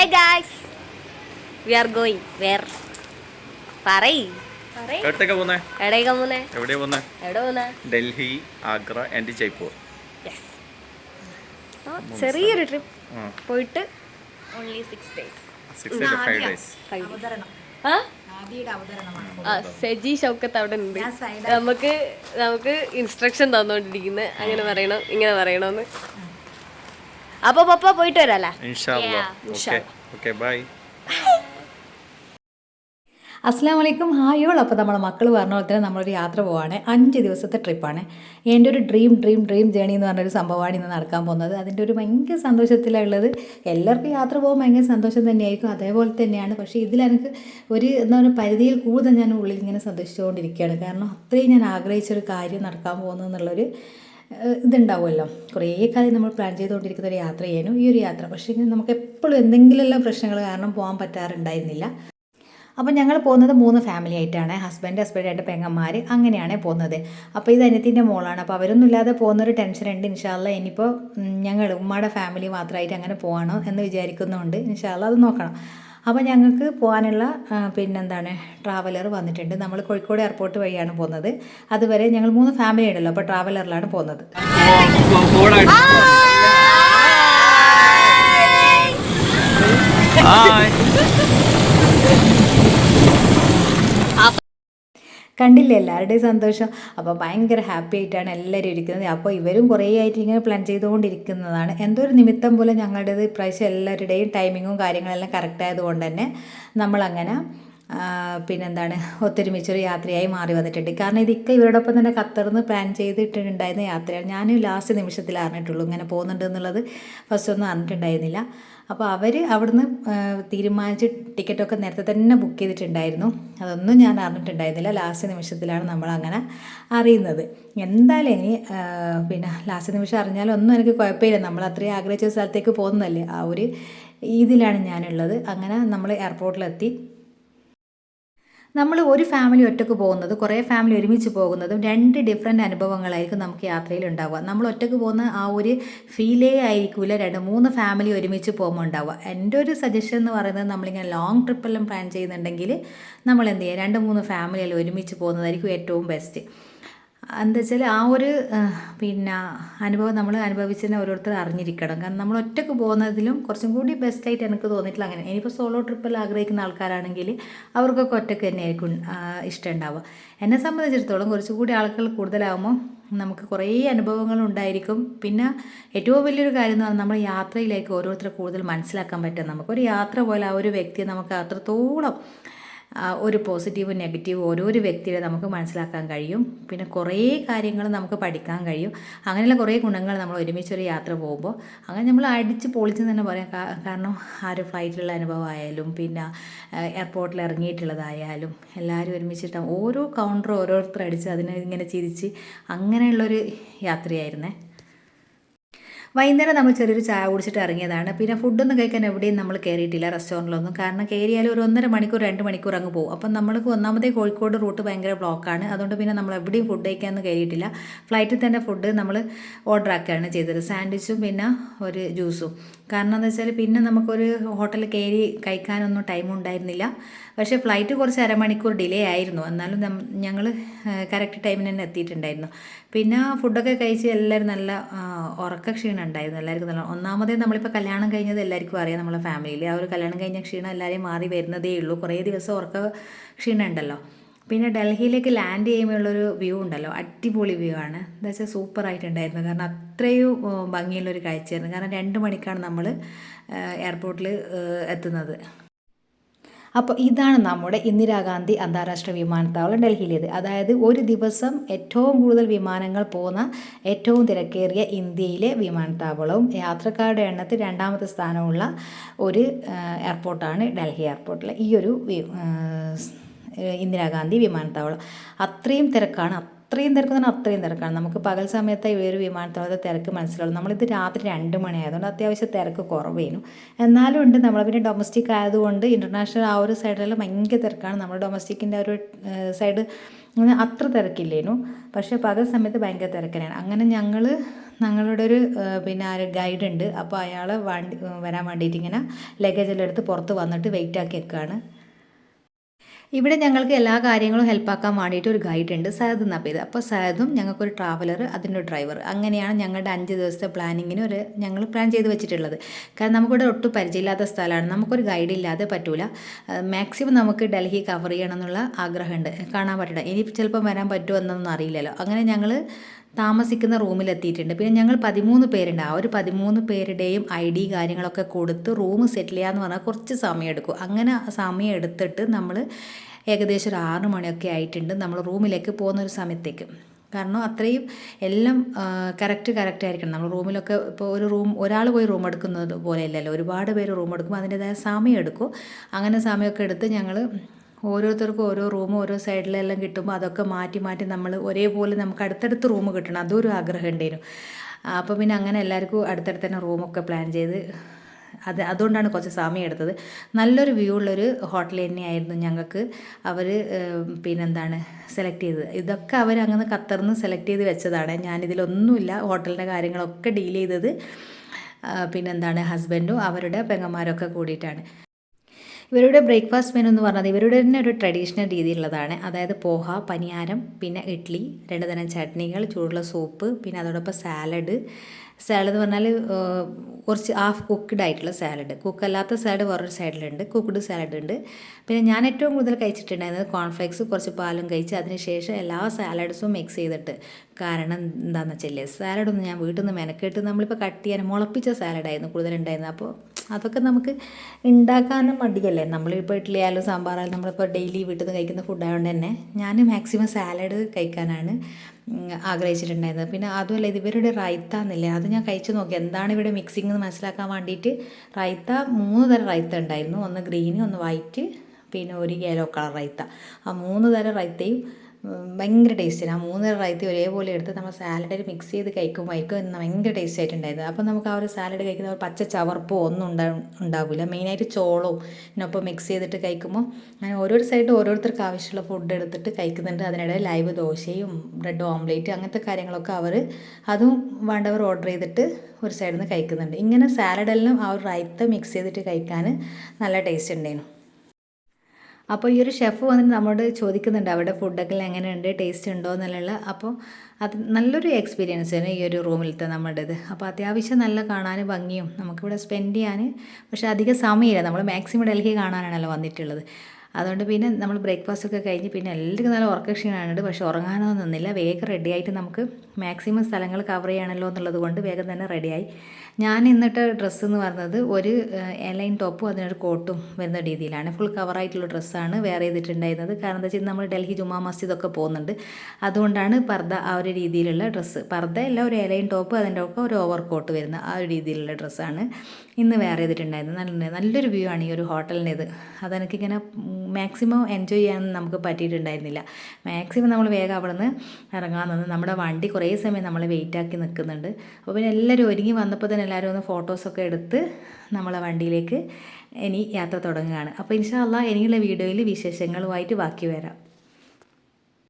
Hi guys we are going where പറയ് എവിടത്തേക്കാ പോന്നെ? എവിടേക്കാ പോന്നെ? എവിടെയാ പോന്നെ? എവിടെ പോന്നെ? ഡൽഹി ആഗ്ര ആൻഡ് ജയ്പൂർ. യെസ് ചെറിയൊരു ട്രിപ്പ് പോയിട്ട് only six days six days five days ആ? സെജി ഷൗക്കത്ത് അവിടെ ഉണ്ട്. നമുക്ക് നമുക്ക് ഇൻസ്ട്രക്ഷൻ തന്നോണ്ടിരിക്കുന്നത് അങ്ങനെ പറയണം ഇങ്ങനെ പറയണമെന്ന് അപ്പൊ പപ്പ പോയിട്ട് വരാല്ലേ? ഓക്കെ ബൈ അസ്സാം വലൈക്കും ഹായോൾ അപ്പോൾ നമ്മുടെ മക്കൾ പറഞ്ഞ പോലെ തന്നെ നമ്മളൊരു യാത്ര പോവാണ്. അഞ്ച് ദിവസത്തെ ട്രിപ്പാണ്. എന്റെ ഒരു ഡ്രീം ഡ്രീം ഡ്രീം ജേണി എന്ന് പറഞ്ഞൊരു സംഭവമാണ് ഇന്ന് നടക്കാൻ പോകുന്നത്. അതിന്റെ ഒരു ഭയങ്കര സന്തോഷത്തിലുള്ളത് എല്ലാവർക്കും യാത്ര പോകുമ്പോൾ ഭയങ്കര സന്തോഷം തന്നെയായിരിക്കും. അതേപോലെ തന്നെയാണ്. പക്ഷേ ഇതിലെനിക്ക് ഒരു എന്താ പറയുക പരിധിയിൽ കൂടുതൽ ഞാൻ ഉള്ളിൽ ഇങ്ങനെ സന്തോഷിച്ചുകൊണ്ടിരിക്കുകയാണ്. കാരണം അത്രയും ഞാൻ ആഗ്രഹിച്ചൊരു കാര്യം നടക്കാൻ പോകുന്നു എന്നുള്ളൊരു ഏഹ് ഇതുണ്ടാവുമല്ലോ. കുറേ കാലം നമ്മൾ പ്ലാൻ ചെയ്തുകൊണ്ടിരിക്കുന്ന ഒരു യാത്ര ചെയ്യാനും ഈ ഒരു യാത്ര. പക്ഷേ നമുക്ക് എപ്പോഴും എന്തെങ്കിലുമെല്ലാം പ്രശ്നങ്ങൾ കാരണം പോകാൻ പറ്റാറുണ്ടായിരുന്നില്ല. അപ്പോൾ ഞങ്ങൾ പോകുന്നത് മൂന്ന് ഫാമിലി ആയിട്ടാണ്. ഹസ്ബൻഡ് ഹസ്ബൻഡ് രണ്ട് പെങ്ങന്മാർ അങ്ങനെയാണ് പോകുന്നത്. അപ്പോൾ ഇത് അനിയത്തിന്റെ മോളാണ്. അപ്പോൾ അവരൊന്നും ഇല്ലാതെ പോകുന്നൊരു ടെൻഷൻ ഉണ്ട്. ഇൻഷാല്ല ഇനിയിപ്പോൾ ഞങ്ങൾ ഉമ്മയുടെ ഫാമിലി മാത്രമായിട്ട് അങ്ങനെ പോകണോ എന്ന് വിചാരിക്കുന്നുണ്ട്. ഇൻഷാല്ല അത് നോക്കണം. അപ്പോൾ ഞങ്ങൾക്ക് പോകാനുള്ള പിന്നെന്താണ് ട്രാവലർ വന്നിട്ടുണ്ട്. നമ്മൾ കോഴിക്കോട് എയർപോർട്ട് വഴിയാണ് പോകുന്നത്. അതുവരെ ഞങ്ങൾ മൂന്ന് ഫാമിലി ഉണ്ടല്ലോ അപ്പോൾ ട്രാവലറിലാണ് പോകുന്നത്. കണ്ടില്ലേ? എല്ലാവരുടെയും സന്തോഷം. അപ്പോൾ ഭയങ്കര ഹാപ്പി ആയിട്ടാണ് എല്ലാവരും ഇരിക്കുന്നത്. അപ്പോൾ ഇവരും കുറേ ആയിട്ട് ഇങ്ങനെ പ്ലാൻ ചെയ്തുകൊണ്ടിരിക്കുന്നതാണ്. എന്തോ ഒരു നിമിത്തം പോലെ ഞങ്ങളുടേത് ഇപ്രാവശ്യം എല്ലാവരുടെയും ടൈമിങ്ങും കാര്യങ്ങളെല്ലാം കറക്റ്റ് ആയതുകൊണ്ട് തന്നെ നമ്മളങ്ങനെ പിന്നെന്താണ്? ഒത്തൊരുമിച്ചൊരു യാത്രയായി മാറി വന്നിട്ടുണ്ട്. കാരണം ഇതൊക്കെ ഇവരോടൊപ്പം തന്നെ ഖത്തറിന്ന് പ്ലാൻ ചെയ്തിട്ടുണ്ടായിരുന്ന യാത്രയാണ്. ഞാൻ ലാസ്റ്റ് നിമിഷത്തിൽ അറിഞ്ഞിട്ടുള്ളൂ ഇങ്ങനെ പോകുന്നുണ്ട് എന്നുള്ളത്. ഫസ്റ്റ് ഒന്നും അറിഞ്ഞിട്ടുണ്ടായിരുന്നില്ല. അപ്പോൾ അവർ അവിടുന്ന് തീരുമാനിച്ച് ടിക്കറ്റൊക്കെ നേരത്തെ തന്നെ ബുക്ക് ചെയ്തിട്ടുണ്ടായിരുന്നു. അതൊന്നും ഞാൻ അറിഞ്ഞിട്ടുണ്ടായിരുന്നില്ല. ലാസ്റ്റ് നിമിഷത്തിലാണ് നമ്മൾ അങ്ങനെ അറിയുന്നത്. എന്തായാലും ഇനി പിന്നെ ലാസ്റ്റ് നിമിഷം അറിഞ്ഞാലും ഒന്നും എനിക്ക് കുഴപ്പമില്ല. നമ്മൾ അത്രയും ആഗ്രഹിച്ച സ്ഥലത്തേക്ക് പോകുന്നതല്ലേ? ആ ഒരു ഇതിലാണ് ഞാനുള്ളത്. അങ്ങനെ നമ്മൾ എയർപോർട്ടിലെത്തി നമ്മൾ ഒരു ഫാമിലി ഒറ്റയ്ക്ക് പോകുന്നത് കുറേ ഫാമിലി ഒരുമിച്ച് പോകുന്നതും രണ്ട് ഡിഫറെന്റ് അനുഭവങ്ങളായിരിക്കും നമുക്ക് യാത്രയിൽ ഉണ്ടാവുക. നമ്മൾ ഒറ്റയ്ക്ക് പോകുന്ന ആ ഒരു ഫീലേ ആയിരിക്കില്ല രണ്ട് മൂന്ന് ഫാമിലി ഒരുമിച്ച് പോകുമ്പോൾ ഉണ്ടാവുക. എന്റെ ഒരു സജഷൻ എന്ന് പറയുന്നത് നമ്മളിങ്ങനെ ലോങ് ട്രിപ്പെല്ലാം പ്ലാൻ ചെയ്യുന്നുണ്ടെങ്കിൽ നമ്മൾ എന്ത് ചെയ്യുക? രണ്ട് മൂന്ന് ഫാമിലിയെല്ലാം ഒരുമിച്ച് പോകുന്നതായിരിക്കും ഏറ്റവും ബെസ്റ്റ് എന്താ വെച്ചാൽ ആ ഒരു പിന്നെ അനുഭവം നമ്മൾ അനുഭവിച്ചതിനെ ഓരോരുത്തർ അറിഞ്ഞിരിക്കണം. കാരണം നമ്മൾ ഒറ്റയ്ക്ക് പോകുന്നതിലും കുറച്ചും കൂടി ബെസ്റ്റായിട്ട് എനിക്ക് തോന്നിയിട്ടില്ല അങ്ങനെ. ഇനിയിപ്പോൾ സോളോ ട്രിപ്പിൽ ആഗ്രഹിക്കുന്ന ആൾക്കാരാണെങ്കിൽ അവർക്കൊക്കെ ഒറ്റയ്ക്ക് തന്നെയായിരിക്കും ഇഷ്ടം ഉണ്ടാവുക. എന്നെ സംബന്ധിച്ചിടത്തോളം കുറച്ചുകൂടി ആളുകൾ കൂടുതലാകുമ്പോൾ നമുക്ക് കുറേ അനുഭവങ്ങൾ ഉണ്ടായിരിക്കും. പിന്നെ ഏറ്റവും വലിയൊരു കാര്യം എന്ന് പറഞ്ഞാൽ നമ്മൾ യാത്രയിലേക്ക് ഓരോരുത്തരെ കൂടുതൽ മനസ്സിലാക്കാൻ പറ്റും. നമുക്കൊരു യാത്ര പോലെ ആ ഒരു വ്യക്തിയെ നമുക്ക് അത്രത്തോളം ഒരു പോസിറ്റീവും നെഗറ്റീവും ഓരോരോ വ്യക്തിയെ നമുക്ക് മനസ്സിലാക്കാൻ കഴിയും. പിന്നെ കുറേ കാര്യങ്ങൾ നമുക്ക് പഠിക്കാൻ കഴിയും. അങ്ങനെയുള്ള കുറേ ഗുണങ്ങൾ നമ്മൾ ഒരുമിച്ചൊരു യാത്ര പോകുമ്പോൾ അങ്ങനെ നമ്മൾ അടിച്ച് പൊളിച്ച് തന്നെ പറയാം. കാരണം ആ ഒരു ഫ്ലൈറ്റിലുള്ള അനുഭവമായാലും പിന്നെ എയർപോർട്ടിൽ ഇറങ്ങിയിട്ടുള്ളതായാലും എല്ലാവരും ഒരുമിച്ചിട്ട് ഓരോ കൗണ്ടർ ഓരോരുത്തർ അടിച്ച് അതിനെ ഇങ്ങനെ ചിരിച്ച് അങ്ങനെയുള്ളൊരു യാത്രയായിരുന്നേ. വൈകുന്നേരം നമ്മൾ ചെറിയൊരു ചായ കുടിച്ചിട്ട് ഇറങ്ങിയതാണ്. പിന്നെ ഫുഡൊന്നും കഴിക്കാൻ എവിടെയും നമ്മൾ കയറിയിട്ടില്ല റെസ്റ്റോറന്റിലൊന്നും. കാരണം കയറിയാൽ ഒരു ഒന്നര മണിക്കൂർ രണ്ട് മണിക്കൂർ അങ്ങ് പോകും. അപ്പം നമ്മൾക്ക് ഒന്നാമതേ കോഴിക്കോട് റൂട്ട് ഭയങ്കര ബ്ലോക്കാണ്. അതുകൊണ്ട് പിന്നെ നമ്മൾ എവിടെയും ഫുഡ് കഴിക്കാനൊന്നും കയറിയിട്ടില്ല ഫ്ലൈറ്റിൽ തന്നെ ഫുഡ് നമ്മൾ ഓർഡർ ആക്കുകയാണ് ചെയ്തത്. സാൻഡ്വിച്ചും പിന്നെ ഒരു ജ്യൂസും. കാരണം എന്താ വെച്ചാൽ പിന്നെ നമുക്കൊരു ഹോട്ടലിൽ കയറി കഴിക്കാനൊന്നും ടൈം ഉണ്ടായിരുന്നില്ല. പക്ഷേ ഫ്ലൈറ്റ് കുറച്ച് അരമണിക്കൂർ ഡിലേ ആയിരുന്നു. എന്നാലും ഞങ്ങൾ കറക്റ്റ് ടൈമിന് തന്നെ എത്തിയിട്ടുണ്ടായിരുന്നു. പിന്നെ ഫുഡൊക്കെ കഴിച്ച് എല്ലാവരും നല്ല ഉറക്ക ക്ഷീണം ഉണ്ടായിരുന്നു. എല്ലാവർക്കും നല്ല ഒന്നാമതേ നമ്മളിപ്പോൾ കല്യാണം കഴിഞ്ഞത് എല്ലാവർക്കും അറിയാം നമ്മളെ ഫാമിലിയിൽ ആ ഒരു കല്യാണം കഴിഞ്ഞ ക്ഷീണം എല്ലാവരെയും മാറി വരുന്നതേ ഉള്ളൂ. കുറേ ദിവസം ഉറക്ക ക്ഷീണം ഉണ്ടല്ലോ. പിന്നെ ഡൽഹിയിലേക്ക് ലാൻഡ് ചെയ്യുമ്പോഴുള്ളൊരു വ്യൂ ഉണ്ടല്ലോ. അടിപൊളി വ്യൂ ആണ്. എന്താ വെച്ചാൽ സൂപ്പർ ആയിട്ടുണ്ടായിരുന്നു. കാരണം അത്രയും ഭംഗിയുള്ളൊരു കാഴ്ചയായിരുന്നു. കാരണം രണ്ട് മണിക്കാണ് നമ്മൾ എയർപോർട്ടിൽ എത്തുന്നത്. അപ്പോൾ ഇതാണ് നമ്മുടെ ഇന്ദിരാഗാന്ധി അന്താരാഷ്ട്ര വിമാനത്താവളം ഡൽഹിയിലേത്. അതായത് ഒരു ദിവസം ഏറ്റവും കൂടുതൽ വിമാനങ്ങൾ പോകുന്ന ഏറ്റവും തിരക്കേറിയ ഇന്ത്യയിലെ വിമാനത്താവളവും യാത്രക്കാരുടെ എണ്ണത്തിൽ രണ്ടാമത്തെ സ്ഥാനമുള്ള ഒരു എയർപോർട്ടാണ് ഡൽഹി എയർപോർട്ടിലെ ഈ ഒരു ഇന്ദിരാഗാന്ധി വിമാനത്താവളം. അത്രയും തിരക്കാണ്. അത്രയും തിരക്ക് തന്നെ അത്രയും തിരക്കാണ്. നമുക്ക് പകൽ സമയത്ത് ഈ ഒരു വിമാനത്താവളത്തെ തിരക്ക് മനസ്സിലാവും നമ്മളിത് രാത്രി രണ്ട് മണിയായതുകൊണ്ട് അത്യാവശ്യം തിരക്ക് കുറവേനു. എന്നാലും ഉണ്ട്. നമ്മൾ പിന്നെ ഡൊമസ്റ്റിക് ആയതുകൊണ്ട് ഇന്റർനാഷണൽ ആ ഒരു സൈഡിലെല്ലാം ഭയങ്കര തിരക്കാണ്. നമ്മൾ ഡൊമസ്റ്റിക്കിന്റെ ഒരു സൈഡ് അത്ര തിരക്കില്ലേനു. പക്ഷേ പകൽ സമയത്ത് ഭയങ്കര തിരക്കിനാണ്. അങ്ങനെ ഞങ്ങൾ ഞങ്ങളുടെ ഒരു പിന്നെ ഒരു ഗൈഡ് ഉണ്ട്. അപ്പോൾ അയാൾ വണ്ടി വരാൻ വേണ്ടിയിട്ട് ഇങ്ങനെ ലഗേജെല്ലാം എടുത്ത് പുറത്ത് വന്നിട്ട് വെയിറ്റ് ആക്കി വെക്കുകയാണ് ഇവിടെ ഞങ്ങൾക്ക് എല്ലാ കാര്യങ്ങളും ഹെൽപ്പാക്കാൻ വേണ്ടിയിട്ട് ഒരു ഗൈഡ് ഉണ്ട് സയദ് എന്നാ പേര് അപ്പോൾ സയദും ഞങ്ങൾക്കൊരു ട്രാവലർ അതിന്റെ ഡ്രൈവർ അങ്ങനെയാണ് ഞങ്ങളുടെ അഞ്ച് ദിവസത്തെ പ്ലാനിങ്ങിന് ഒരു ഞങ്ങൾ പ്ലാൻ ചെയ്ത് വെച്ചിട്ടുള്ളത്. കാരണം നമുക്കിവിടെ ഒട്ടും പരിചയമില്ലാത്ത സ്ഥലമാണ്. നമുക്കൊരു ഗൈഡ് ഇല്ലാതെ പറ്റൂല. മാക്സിമം നമുക്ക് ഡൽഹി കവർ ചെയ്യണം എന്നുള്ള ആഗ്രഹമുണ്ട്. കാണാൻ പറ്റണം ഇനി ചിലപ്പം വരാൻ പറ്റുമോ എന്നൊന്നും അറിയില്ലല്ലോ. അങ്ങനെ ഞങ്ങൾ താമസിക്കുന്ന റൂമിലെത്തിയിട്ടുണ്ട്. പിന്നെ ഞങ്ങൾ പതിമൂന്ന് പേരുണ്ട്. ആ ഒരു പതിമൂന്ന് പേരുടെയും ഐ ഡി കാര്യങ്ങളൊക്കെ കൊടുത്ത് റൂം സെറ്റിൽ ചെയ്യാന്ന് പറഞ്ഞാൽ കുറച്ച് സമയം എടുക്കും. അങ്ങനെ സമയം എടുത്തിട്ട് നമ്മൾ ഏകദേശം ഒരു ആറ് മണിയൊക്കെ ആയിട്ടുണ്ട് നമ്മൾ റൂമിലേക്ക് പോകുന്ന ഒരു സമയത്തേക്ക്. കാരണം അത്രയും എല്ലാം കറക്റ്റ് കറക്റ്റ് ആയിരിക്കണം. നമ്മൾ റൂമിലൊക്കെ ഇപ്പോൾ ഒരു റൂം ഒരാൾ പോയി റൂം എടുക്കുന്നത് പോലെയല്ലല്ലോ ഒരുപാട് പേര് റൂം എടുക്കുമ്പോൾ അതിന്റെതായ സമയം എടുക്കും. അങ്ങനെ സമയമൊക്കെ എടുത്ത് ഞങ്ങൾ ഓരോരുത്തർക്കും ഓരോ റൂം ഓരോ സൈഡിലെല്ലാം കിട്ടുമ്പോൾ അതൊക്കെ മാറ്റി മാറ്റി നമ്മൾ ഒരേപോലെ നമുക്ക് അടുത്തടുത്ത് റൂം കിട്ടണം. അതും ഒരു ആഗ്രഹം ഉണ്ടായിരുന്നു. അപ്പോൾ പിന്നെ അങ്ങനെ എല്ലാവർക്കും അടുത്തടുത്ത് തന്നെ റൂമൊക്കെ പ്ലാൻ ചെയ്ത് അത് അതുകൊണ്ടാണ് കുറച്ച് സമയം എടുത്തത്. നല്ലൊരു വ്യൂ ഉള്ളൊരു ഹോട്ടൽ തന്നെയായിരുന്നു ഞങ്ങൾക്ക്. അവർ പിന്നെന്താണ് സെലക്ട് ചെയ്തത്. ഇതൊക്കെ അവർ അങ്ങനെ ഖത്തറിന്ന് സെലക്ട് ചെയ്ത് വെച്ചതാണ്. ഞാനിതിലൊന്നുമില്ല ഹോട്ടലിന്റെ കാര്യങ്ങളൊക്കെ ഡീൽ ചെയ്തത്. പിന്നെന്താണ് ഹസ്ബൻഡും അവരുടെ പെങ്ങന്മാരൊക്കെ കൂടിയിട്ടാണ്. ഇവരുടെ ബ്രേക്ക്ഫാസ്റ്റ് മെനു എന്ന് പറഞ്ഞത് ഇവരുടെ തന്നെ ഒരു ട്രഡീഷണൽ രീതിയിലുള്ളതാണ്. അതായത് പോഹ പനിയാരം പിന്നെ ഇഡ്ഡലി രണ്ട് തരം ചട്നികൾ ചൂടുള്ള സൂപ്പ് പിന്നെ അതോടൊപ്പം സാലഡ്. സാലഡ് എന്ന് പറഞ്ഞാൽ കുറച്ച് ഹാഫ് കുക്ക്ഡ് ആയിട്ടുള്ള സാലഡ്. കുക്കല്ലാത്ത സാലഡ് വേറൊരു സൈഡിലുണ്ട്. കുക്ക്ഡ് സാലഡ് ഉണ്ട്. പിന്നെ ഞാൻ ഏറ്റവും കൂടുതൽ കഴിച്ചിട്ടുണ്ടായിരുന്നത് കോൺഫ്ലെക്സ് കുറച്ച് പാലും കഴിച്ച് അതിനുശേഷം എല്ലാ സാലഡ്സും മിക്സ് ചെയ്തിട്ട്. കാരണം എന്താണെന്ന് വെച്ചാൽ സാലഡൊന്നും ഞാൻ വീട്ടിൽ നിന്ന് മെനക്കെട്ട് നമ്മളിപ്പോൾ കട്ട് ചെയ്യാൻ മുളപ്പിച്ച സാലഡായിരുന്നു കൂടുതലുണ്ടായിരുന്നത്. അപ്പോൾ അതൊക്കെ നമുക്ക് ഉണ്ടാക്കാനും മടിയല്ലേ? നമ്മളിപ്പോൾ ഇഡ്ഡലിയായാലും സാമ്പാറായാലും നമ്മളിപ്പോൾ ഡെയിലി വീട്ടിൽ നിന്ന് കഴിക്കുന്ന ഫുഡായതുകൊണ്ട് തന്നെ ഞാൻ മാക്സിമം സാലഡ് കഴിക്കാനാണ് ആഗ്രഹിച്ചിട്ടുണ്ടായിരുന്നത്. പിന്നെ അതുമല്ല ഇത് ഇവരുടെ റൈത്ത എന്നില്ലേ? അത് ഞാൻ കഴിച്ചു നോക്കി. എന്താണ് ഇവിടെ മിക്സിംഗ് എന്ന് മനസ്സിലാക്കാൻ വേണ്ടിയിട്ട് റൈത്ത മൂന്ന് തരം റൈത്ത ഉണ്ടായിരുന്നു ഒന്ന് ഗ്രീന് ഒന്ന് വൈറ്റ് പിന്നെ ഒരു യെല്ലോ കളർ റൈത്ത. ആ മൂന്ന് തരം റൈത്തയും ഭയങ്കര ടേസ്റ്റാണ് ആ മൂന്ന് റൈത്തി ഒരേപോലെ എടുത്ത് നമ്മൾ സാലഡിൽ മിക്സ് ചെയ്ത് കഴിക്കുമ്പോഴേക്കും ഭയങ്കര ടേസ്റ്റ് ആയിട്ടുണ്ടായിരുന്നു. അപ്പോൾ നമുക്ക് ആ ഒരു സാലഡ് കഴിക്കുന്ന ഒരു പച്ച ചവർപ്പോ ഒന്നും ഉണ്ടാ ഉണ്ടാവില്ല മെയിനായിട്ട് ചോളവും ഇതിനൊപ്പം മിക്സ് ചെയ്തിട്ട് കഴിക്കുമ്പോൾ അങ്ങനെ ഓരോരു സൈഡ് ഓരോരുത്തർക്ക് ആവശ്യമുള്ള ഫുഡ് എടുത്തിട്ട് കഴിക്കുന്നുണ്ട്. അതിനിടെ ലൈവ് ദോശയും ബ്രെഡ് ഓംലേറ്റ് അങ്ങനത്തെ കാര്യങ്ങളൊക്കെ അവർ അതും വേണ്ടവർ ഓർഡർ ചെയ്തിട്ട് ഒരു സൈഡിൽ നിന്ന് കഴിക്കുന്നുണ്ട്. ഇങ്ങനെ സാലഡെല്ലാം ആ ഒരു റൈത്ത മിക്സ് ചെയ്തിട്ട് കഴിക്കാൻ നല്ല ടേസ്റ്റ് ഉണ്ടായിരുന്നു. അപ്പോൾ ഈ ഒരു ഷെഫ് വന്നിട്ട് നമ്മോട് ചോദിക്കുന്നുണ്ട് അവിടെ ഫുഡൊക്കെ എങ്ങനെയുണ്ട് ടേസ്റ്റ് ഉണ്ടോ എന്നുള്ള അപ്പോൾ അത് നല്ലൊരു എക്സ്പീരിയൻസ് ആണ് ഈ ഒരു റൂമിലത്തെ നമ്മുടേത്. അപ്പോൾ അത്യാവശ്യം നല്ല കാണാൻ ഭംഗിയും നമുക്കിവിടെ സ്പെൻഡ് ചെയ്യാൻ പക്ഷേ അധികം സമയമില്ല. നമ്മൾ മാക്സിമം ഡൽഹി കാണാനാണല്ലോ വന്നിട്ടുള്ളത്. അതുകൊണ്ട് പിന്നെ നമ്മൾ ബ്രേക്ക്ഫാസ്റ്റ് ഒക്കെ കഴിഞ്ഞ് പിന്നെ എല്ലാവർക്കും നല്ല ഉറക്ക പക്ഷെ ഉറങ്ങാനൊന്നും നിന്നില്ല. വേഗം റെഡി ആയിട്ട് നമുക്ക് മാക്സിമം സ്ഥലങ്ങൾ കവർ ചെയ്യണമല്ലോ എന്നുള്ളത് കൊണ്ട് വേഗം തന്നെ റെഡിയായി ഞാൻ ഇന്നിട്ട് ഡ്രസ്സ് എന്ന് പറഞ്ഞത് ഒരു എലൈൻ ടോപ്പും അതിനൊരു കോട്ടും വരുന്ന രീതിയിലാണ്. ഫുൾ കവറായിട്ടുള്ള ഡ്രസ്സാണ് വേറെ ചെയ്തിട്ടുണ്ടായിരുന്നത്. കാരണം എന്താ വെച്ചാൽ നമ്മൾ ഡൽഹി ജുമാ മസ്ജിദൊക്കെ പോകുന്നുണ്ട്. അതുകൊണ്ടാണ് പർദ്ദ ആ ഒരു രീതിയിലുള്ള ഡ്രസ്സ് പർദ്ദ അല്ല ഒരു എലൈൻ ടോപ്പ് അതിന്റെ ഒക്കെ ഒരു ഓവർ കോട്ട് വരുന്ന ആ ഒരു രീതിയിലുള്ള ഡ്രസ്സാണ് ഇന്ന് വേറെ ചെയ്തിട്ടുണ്ടായിരുന്നത്. നല്ല നല്ലൊരു വ്യൂ ആണ് ഈ ഒരു ഹോട്ടലിന്റേത് അതെനിക്കിങ്ങനെ മാക്സിമം എൻജോയ് ചെയ്യാൻ നമുക്ക് പറ്റിയിട്ടുണ്ടായിരുന്നില്ല. മാക്സിമം നമ്മൾ വേഗം അവിടെ നിന്ന് ഇറങ്ങാൻ നിന്ന്. നമ്മുടെ വണ്ടി കുറേ സമയം നമ്മൾ വെയിറ്റ് ആക്കി നിൽക്കുന്നുണ്ട്. അപ്പോൾ പിന്നെ എല്ലാവരും ഒരുങ്ങി വന്നപ്പോൾ തന്നെ എല്ലാവരും ഒന്ന് ഫോട്ടോസൊക്കെ എടുത്ത് നമ്മളെ വണ്ടിയിലേക്ക് ഇനി യാത്ര തുടങ്ങുകയാണ്. അപ്പോൾ ഇൻഷാല്ല ഇനിയുള്ള വീഡിയോയിൽ വിശേഷങ്ങളുമായിട്ട് ബാക്കി വരാം.